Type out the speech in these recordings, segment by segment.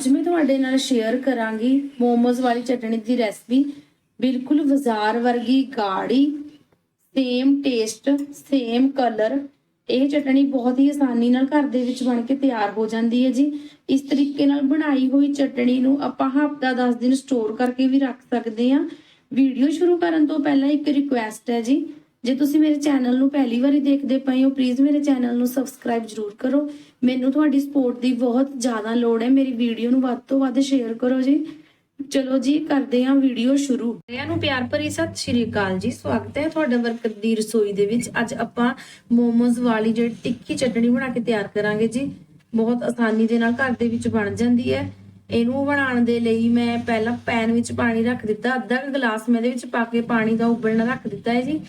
ਅੱਜ ਮੈਂ ਤੁਹਾਡੇ ਨਾਲ ਸ਼ੇਅਰ ਕਰਾਂਗੀ ਮੋਮੋਜ਼ ਵਾਲੀ ਚਟਣੀ ਦੀ ਰੈਸਪੀ ਬਿਲਕੁਲ ਬਾਜ਼ਾਰ ਵਰਗੀ ਗਾੜੀ ਸੇਮ ਟੇਸਟ ਸੇਮ ਕਲਰ ਇਹ ਚਟਣੀ ਬਹੁਤ ਹੀ ਆਸਾਨੀ ਨਾਲ ਘਰ ਦੇ ਵਿੱਚ ਬਣ ਕੇ ਤਿਆਰ ਹੋ ਜਾਂਦੀ ਹੈ ਜੀ। ਇਸ ਤਰੀਕੇ ਨਾਲ ਬਣਾਈ ਹੋਈ ਚਟਣੀ ਨੂੰ ਆਪਾਂ ਹਫਤਾ 10 ਦਿਨ ਸਟੋਰ ਕਰਕੇ ਵੀ ਰੱਖ ਸਕਦੇ ਹਾਂ। ਵੀਡੀਓ ਸ਼ੁਰੂ ਕਰਨ ਤੋਂ ਪਹਿਲਾਂ ਇੱਕ ਰਿਕੁਐਸਟ ਹੈ ਜੀ। ਜੇ ਤੁਸੀਂ ਮੇਰੇ ਚੈਨਲ ਨੂੰ ਪਹਿਲੀ ਵਾਰੀ ਦੇਖਦੇ ਪਏ ਹੋ ਪਲੀਜ਼ ਮੇਰੇ ਚੈਨਲ ਨੂੰ ਸਬਸਕ੍ਰਾਈਬ ਜਰੂਰ ਕਰੋ। ਮੈਨੂੰ ਤੁਹਾਡੀ ਸਪੋਰਟ ਦੀ ਬਹੁਤ ਜ਼ਿਆਦਾ ਲੋੜ ਹੈ। ਮੇਰੀ ਵੀਡੀਓ ਨੂੰ ਵੱਧ ਤੋਂ ਵੱਧ ਸ਼ੇਅਰ ਕਰੋ ਜੀ। ਚਲੋ ਜੀ, ਕਰਦੇ ਹਾਂ ਵੀਡੀਓ ਸ਼ੁਰੂ। ਸਾਰਿਆਂ ਨੂੰ ਪਿਆਰ ਭਰੀ ਸਤਿ ਸ਼੍ਰੀ ਅਕਾਲ ਜੀ। ਸਵਾਗਤ ਹੈ ਤੁਹਾਡਾ ਬਰਕਤ ਦੀ ਰਸੋਈ ਦੇ ਵਿੱਚ। ਅੱਜ ਆਪਾਂ ਮੋਮੋਜ਼ ਵਾਲੀ ਜਿਹੜੀ ਤਿੱਖੀ ਚਟਣੀ ਬਣਾ ਕੇ ਤਿਆਰ ਕਰਾਂਗੇ ਜੀ। ਬਹੁਤ ਆਸਾਨੀ ਦੇ ਨਾਲ ਘਰ ਦੇ ਵਿੱਚ ਬਣ ਜਾਂਦੀ ਹੈ। ਇਹਨੂੰ ਬਣਾਉਣ ਦੇ ਲਈ ਮੈਂ ਪਹਿਲਾਂ ਪੈਨ ਵਿੱਚ ਪਾਣੀ ਰੱਖ ਦਿੱਤਾ। ਅੱਧਾ ਗਲਾਸ ਮੈਂ ਇਹਦੇ ਵਿੱਚ ਪਾ ਕੇ ਪਾਣੀ ਦਾ ਉਬਲਣਾ ਰੱਖ ਦਿੱਤਾ ਹੈ ਜੀ।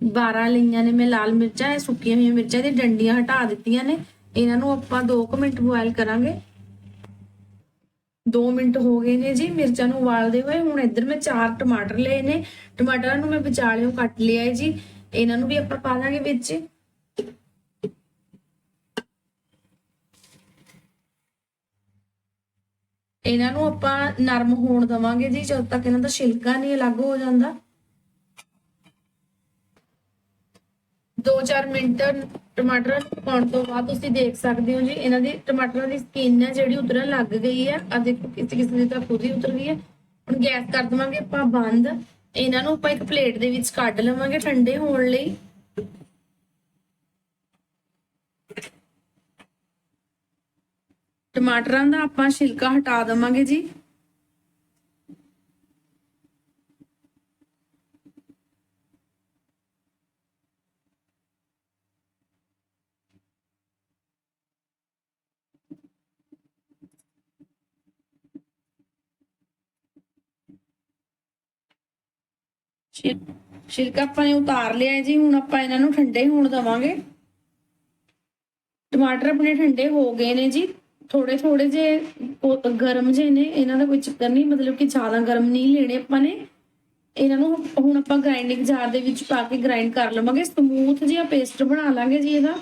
12 ਲਈਆਂ ਨੇ, ਮੈਂ ਲਾਲ ਮਿਰਚਾਂ, ਇਹ ਸੁੱਕੀਆਂ ਹੋਈਆਂ ਮਿਰਚਾਂ ਦੀ ਡੰਡੀਆਂ ਹਟਾ ਦਿੱਤੀਆਂ ਨੇ। ਇਹਨਾਂ ਨੂੰ ਆਪਾਂ 2 ਮਿੰਟ ਬੋਇਲ ਕਰਾਂਗੇ। 2 ਮਿੰਟ ਹੋ ਗਏ ਨੇ ਜੀ ਮਿਰਚਾਂ ਨੂੰ ਉਬਾਲਦੇ ਹੋਏ। ਹੁਣ ਇੱਧਰ ਮੈਂ ਚਾਰ ਟਮਾਟਰ ਲਏ ਨੇ। ਟਮਾਟਰਾਂ ਨੂੰ ਮੈਂ ਵਿਚਾਲਿਓਂ ਕੱਟ ਲਿਆ ਹੈ ਜੀ। ਇਹਨਾਂ ਨੂੰ ਵੀ ਆਪਾਂ ਪਾ ਦਾਂਗੇ ਵਿੱਚ। ਇਹਨਾਂ ਨੂੰ ਆਪਾਂ ਨਰਮ ਹੋਣ ਦਵਾਂਗੇ ਜੀ। ਜਦ ਤੱਕ ਇਹਨਾਂ ਦਾ ਛਿਲਕਾ ਨਹੀਂ ਅਲੱਗ ਹੋ ਜਾਂਦਾ। 2-4 ਮਿੰਟ ਟਮਾਟਰ ਪਾਉਣ ਤੋਂ ਬਾਅਦ ਤੁਸੀਂ ਦੇਖ ਸਕਦੇ ਹੋ ਜੀ, ਇਹਨਾਂ ਦੀ ਟਮਾਟਰਾਂ ਦੀ ਸਕਿਨ ਹੈ ਜਿਹੜੀ ਉਤਰਨ ਲੱਗ ਗਈ ਹੈ। ਆ ਦੇਖੋ ਕਿਸੇ ਕਿਸੇ ਦੀ ਤਾਂ ਖੁਦ ਹੀ ਉਤਰ ਗਈ ਹੈ। ਹੁਣ ਗੈਸ ਕਰ ਦਵਾਂਗੇ ਆਪਾਂ ਬੰਦ। ਇਹਨਾਂ ਨੂੰ ਆਪਾਂ ਇੱਕ ਪਲੇਟ ਦੇ ਵਿੱਚ ਕੱਢ ਲਵਾਂਗੇ ਠੰਡੇ ਹੋਣ ਲਈ। ਟਮਾਟਰਾਂ ਦਾ ਆਪਾਂ ਛਿਲਕਾ ਹਟਾ ਦਵਾਂਗੇ ਜੀ। ਛਿਲਕਾ ਆਪਾਂ ਨੇ ਉਤਾਰ ਲਿਆ ਜੀ, ਹੁਣ ਆਪਾਂ ਇਹਨਾਂ ਨੂੰ ਠੰਡੇ ਹੋਣ ਦਵਾਂਗੇ। ਟਮਾਟਰ ਆਪਣੇ ਠੰਡੇ ਹੋ ਗਏ ਨੇ ਜੀ। ਥੋੜੇ ਥੋੜੇ ਜੇ ਗਰਮ ਜੇ ਨੇ, ਇਹਨਾਂ ਦਾ ਕੋਈ ਚੱਕਰ ਨਹੀਂ, ਮਤਲਬ ਕਿ ਜ਼ਿਆਦਾ ਗਰਮ ਨਹੀਂ ਲੈਣੇ ਆਪਾਂ ਨੇ। ਇਹਨਾਂ ਨੂੰ ਹੁਣ ਆਪਾਂ ਗ੍ਰਾਈਂਡਿੰਗ ਜਾਰ ਦੇ ਵਿੱਚ ਪਾ ਕੇ ਗ੍ਰਾਈਂਡ ਕਰ ਲਵਾਂਗੇ। ਸਮੂਥ ਜਿਹਾ ਪੇਸਟ ਬਣਾ ਲਾਂਗੇ ਜੀ ਇਹਦਾ।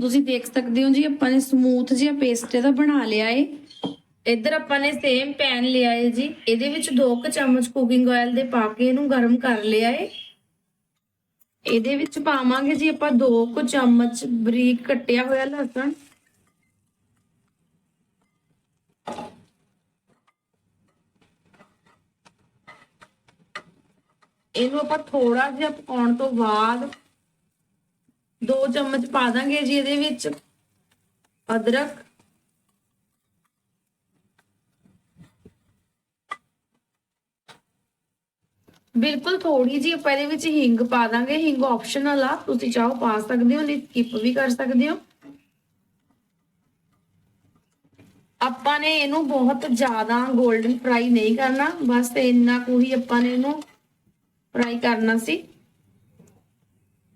ਤੁਸੀਂ ਦੇਖ ਸਕਦੇ ਹੋ ਜੀ, ਆਪਾਂ ਨੇ ਸਮੂਥ ਜਿਹਾ ਪੇਸਟ ਇਹਦਾ ਬਣਾ ਲਿਆ ਏ। ਇੱਧਰ ਆਪਾਂ ਨੇ ਸੇਮ ਪੈਨ ਲਿਆ ਏ ਜੀ। ਇਹਦੇ ਵਿੱਚ 2 ਕੁ ਚਮਚ ਕੁਕਿੰਗ ਆਇਲ ਦੇ ਪਾ ਕੇ ਇਹਨੂੰ ਗਰਮ ਕਰ ਲਿਆ ਏ। ਇਹਦੇ ਵਿੱਚ ਪਾਵਾਂਗੇ ਜੀ ਆਪਾਂ 2 ਕੁ ਚਮਚ ਬਰੀਕ ਕੱਟਿਆ ਹੋਇਆ ਲਸਣ। ਇਹਨੂੰ ਆਪਾਂ ਥੋੜਾ ਜਿਹਾ ਪਕਾਉਣ ਤੋਂ ਬਾਅਦ 2 ਚਮਚ ਪਾ ਦਾਂਗੇ ਜੀ ਇਹਦੇ ਵਿੱਚ ਅਦਰਕ। ਬਿਲਕੁਲ ਥੋੜੀ ਜੀ ਆਪਾਂ ਇਹਦੇ ਵਿੱਚ ਹਿੰਗ ਪਾ ਦਾਂਗੇ। ਹਿੰਗ ਆਪਸ਼ਨਲ ਆ। ਤੁਸੀਂ ਚਾਹੋ ਪਾ ਸਕਦੇ ਹੋ, ਨਹੀਂ ਸਕਿਪ ਵੀ ਕਰ ਸਕਦੇ ਹੋ। ਆਪਾਂ ਨੇ ਇਹਨੂੰ ਬਹੁਤ ਜ਼ਿਆਦਾ 골ਡਨ ਫਰਾਈ ਨਹੀਂ ਕਰਨਾ। ਬਸ ਇੰਨਾ ਕੁ ਹੀ ਆਪਾਂ ਨੇ ਇਹਨੂੰ ਫਰਾਈ ਕਰਨਾ ਸੀ।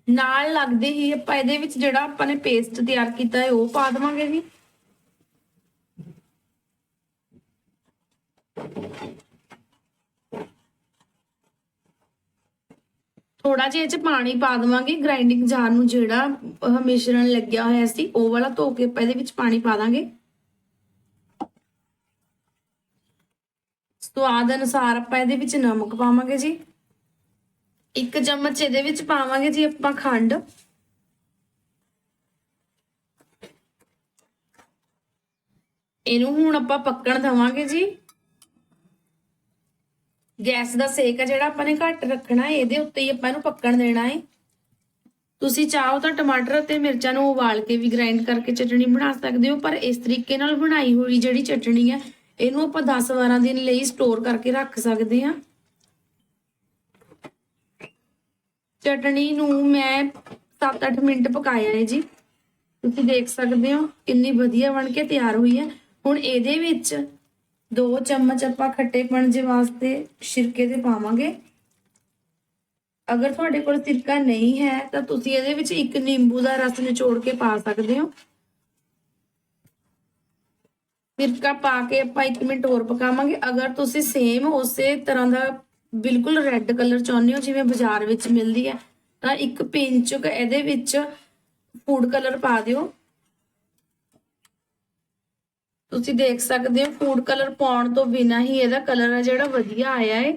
ਨਾਲ ਲੱਗਦੇ ਹੀ ਆਪਾਂ ਇਹਦੇ ਵਿੱਚ ਜਿਹੜਾ ਆਪਾਂ ਨੇ ਪੇਸਟ ਤਿਆਰ ਕੀਤਾ ਹੈ, ਉਹ ਪਾ ਦੇਵਾਂਗੇ ਜੀ ਥੋੜਾ ਜਿਹਾ ਇਹ ਚ ਪਾਣੀ ਪਾ ਦਵਾਂਗੇ। ਗ੍ਰਾਈਂਡਿੰਗ ਜਾਰ ਨੂੰ ਜਿਹੜਾ ਮਿਸ਼ਰਣ ਲੱਗਿਆ ਹੋਇਆ ਸੀ, ਉਹ ਵਾਲਾ ਧੋ ਕੇ ਆਪਾਂ ਇਹਦੇ ਵਿੱਚ ਪਾਣੀ ਪਾ ਦਾਂਗੇ। ਸਵਾਦ ਅਨੁਸਾਰ ਆਪਾਂ ਇਹਦੇ ਵਿੱਚ ਨਮਕ ਪਾਵਾਂਗੇ ਜੀ। ਇੱਕ ਚਮਚ ਇਹਦੇ ਵਿੱਚ ਪਾਵਾਂਗੇ ਜੀ ਆਪਾਂ ਖੰਡ। ਇਹਨੂੰ ਹੁਣ ਆਪਾਂ ਪੱਕਣ ਦਵਾਂਗੇ ਜੀ। ਗੈਸ ਦਾ ਸੇਕ ਆ ਜਿਹੜਾ ਆਪਾਂ ਨੇ ਘੱਟ ਰੱਖਣਾ ਹੈ, ਇਹਦੇ ਉੱਤੇ ਹੀ ਆਪਾਂ ਇਹਨੂੰ ਪੱਕਣ ਦੇਣਾ ਹੈ। ਤੁਸੀਂ ਚਾਹੋ ਤਾਂ ਟਮਾਟਰ ਅਤੇ ਮਿਰਚਾਂ ਨੂੰ ਉਬਾਲ ਕੇ ਵੀ ਗ੍ਰਾਈਂਡ ਕਰਕੇ ਚਟਣੀ ਬਣਾ ਸਕਦੇ ਹੋ, ਪਰ ਇਸ ਤਰੀਕੇ ਨਾਲ ਬਣਾਈ ਹੋਈ ਜਿਹੜੀ ਚਟਣੀ ਹੈ ਇਹਨੂੰ ਆਪਾਂ 10-12 ਦਿਨ ਲਈ ਸਟੋਰ ਕਰਕੇ ਰੱਖ ਸਕਦੇ ਹਾਂ। ਚਟਣੀ ਨੂੰ ਮੈਂ 7-8 ਮਿੰਟ ਪਕਾਇਆ ਹੈ ਜੀ। ਤੁਸੀਂ ਦੇਖ ਸਕਦੇ ਹੋ ਕਿੰਨੀ ਵਧੀਆ ਬਣ ਕੇ ਤਿਆਰ ਹੋਈ ਹੈ। ਹੁਣ ਇਹਦੇ ਵਿੱਚ 2 ਚਮਚ ਆਪਾਂ ਖੱਟੇਪਣ ਦੇ ਵਾਸਤੇ ਸਿਰਕੇ ਦੇ ਪਾਵਾਂਗੇ। ਅਗਰ ਤੁਹਾਡੇ ਕੋਲ ਸਿਰਕਾ ਨਹੀਂ ਹੈ, ਤਾਂ ਤੁਸੀਂ ਇਹਦੇ ਵਿੱਚ ਇੱਕ ਨਿੰਬੂ ਦਾ ਰਸ ਨਿਚੋੜ ਕੇ ਪਾ ਸਕਦੇ ਹੋ। ਸਿਰਕਾ ਪਾ ਕੇ ਆਪਾਂ 1 ਮਿੰਟ ਹੋਰ ਪਕਾਵਾਂਗੇ। ਅਗਰ ਤੁਸੀਂ ਸੇਮ ਉਸੇ ਤਰ੍ਹਾਂ ਦਾ ਬਿਲਕੁਲ ਰੈੱਡ ਕਲਰ ਚਾਹੁੰਦੇ ਹੋ, ਜਿਵੇਂ ਬਾਜ਼ਾਰ ਵਿੱਚ ਮਿਲਦੀ ਹੈ, ਤਾਂ ਇੱਕ ਪਿੰਚ ਇਹਦੇ ਵਿੱਚ ਫੂਡ ਕਲਰ ਪਾ ਦਿਓ। ਤੁਸੀਂ ਦੇਖ ਸਕਦੇ ਹੋ ਫੂਡ ਕਲਰ ਪਾਉਣ ਤੋਂ ਬਿਨਾ ਹੀ ਇਹਦਾ ਕਲਰ ਹੈ ਜਿਹੜਾ ਵਧੀਆ ਆਇਆ ਹੈ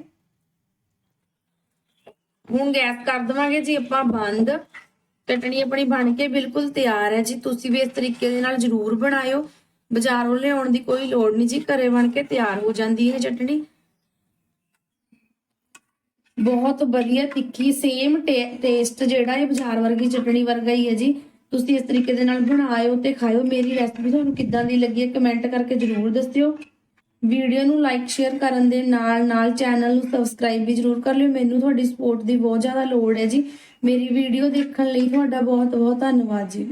ਹੁਣ ਗੈਸ ਕਰ ਦਵਾਂਗੇ ਜੀ ਆਪਾਂ ਬੰਦ। ਚਟਣੀ ਆਪਣੀ ਬਣ ਕੇ ਬਿਲਕੁਲ ਤਿਆਰ ਹੈ ਜੀ। ਤੁਸੀਂ ਵੀ ਇਸ ਤਰੀਕੇ ਦੇ ਨਾਲ ਜ਼ਰੂਰ ਬਣਾਇਓ। ਬਾਜ਼ਾਰੋਂ ਲਿਆਉਣ ਦੀ ਕੋਈ ਲੋੜ ਨਹੀਂ ਜੀ, ਘਰੇ ਬਣ ਕੇ ਤਿਆਰ ਹੋ ਜਾਂਦੀ ਹੈ ਚਟਣੀ। ਬਹੁਤ ਵਧੀਆ ਤਿੱਖੀ ਸੇਮ ਟੇਸਟ ਜਿਹੜਾ ਹੈ ਬਾਜ਼ਾਰ ਵਰਗੀ ਚਟਣੀ ਵਰਗਾ ਹੀ ਹੈ ਜੀ। ਤੁਸੀਂ ਇਸ ਤਰੀਕੇ ਦੇ ਨਾਲ ਬਣਾਇਓ ਤੇ ਖਾਇਓ ਮੇਰੀ ਰੈਸਪੀ ਤੁਹਾਨੂੰ ਕਿੱਦਾਂ ਦੀ ਲੱਗੀ ਹੈ ਕਮੈਂਟ ਕਰਕੇ ਜਰੂਰ ਦੱਸਿਓ। ਵੀਡੀਓ ਨੂੰ ਲਾਈਕ ਸ਼ੇਅਰ ਕਰਨ ਦੇ ਨਾਲ ਨਾਲ ਚੈਨਲ ਨੂੰ ਸਬਸਕ੍ਰਾਈਬ ਵੀ ਜਰੂਰ ਕਰ ਲਿਓ। ਮੈਨੂੰ ਤੁਹਾਡੀ ਸਪੋਰਟ ਦੀ ਬਹੁਤ ਜ਼ਿਆਦਾ ਲੋੜ ਹੈ ਜੀ। ਮੇਰੀ ਵੀਡੀਓ ਦੇਖਣ ਲਈ ਤੁਹਾਡਾ ਬਹੁਤ ਬਹੁਤ ਧੰਨਵਾਦ ਜੀ।